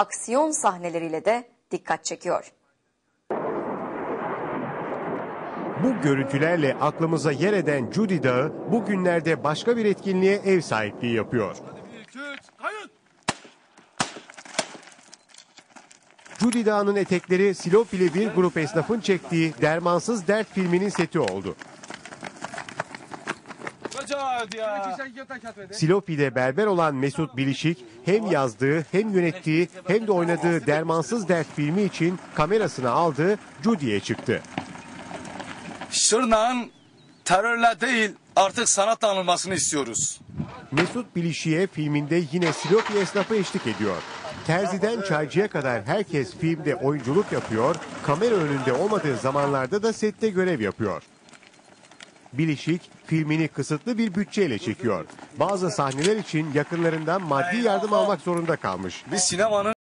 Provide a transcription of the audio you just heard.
aksiyon sahneleriyle de dikkat çekiyor. Bu görüntülerle aklımıza yer eden Judy Dağı bugünlerde başka bir etkinliğe ev sahipliği yapıyor. Judy Dağı'nın etekleri Silopili bir grup esnafın çektiği Dermansız Dert filminin seti oldu. Silopi'de berber olan Mesut Bilişik hem yazdığı hem yönettiği hem de oynadığı Dermansız Dert filmi için kamerasını aldı Judy'ye çıktı. Şırnağın terörle değil artık sanatla anılmasını istiyoruz. Mesut Bilişik'e filminde yine Silopi esnafı eşlik ediyor. Terziden çaycıya kadar herkes filmde oyunculuk yapıyor, kamera önünde olmadığı zamanlarda da sette görev yapıyor. Bilişik filmini kısıtlı bir bütçeyle çekiyor. Bazı sahneler için yakınlarından maddi yardım almak zorunda kalmış. Biz sinemanın